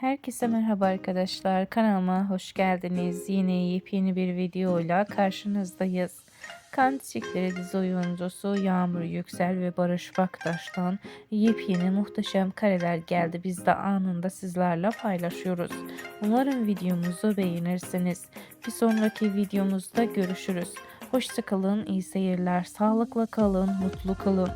Herkese merhaba arkadaşlar. Kanalıma hoş geldiniz. Yine yepyeni bir videoyla karşınızdayız. Kan Çiçekleri dizi oyuncusu Yağmur Yüksel ve Barış Baktaş'tan yepyeni muhteşem kareler geldi. Biz de anında sizlerle paylaşıyoruz. Umarım videomuzu beğenirsiniz. Bir sonraki videomuzda görüşürüz. Hoşçakalın, iyi seyirler, sağlıkla kalın, mutlu kalın.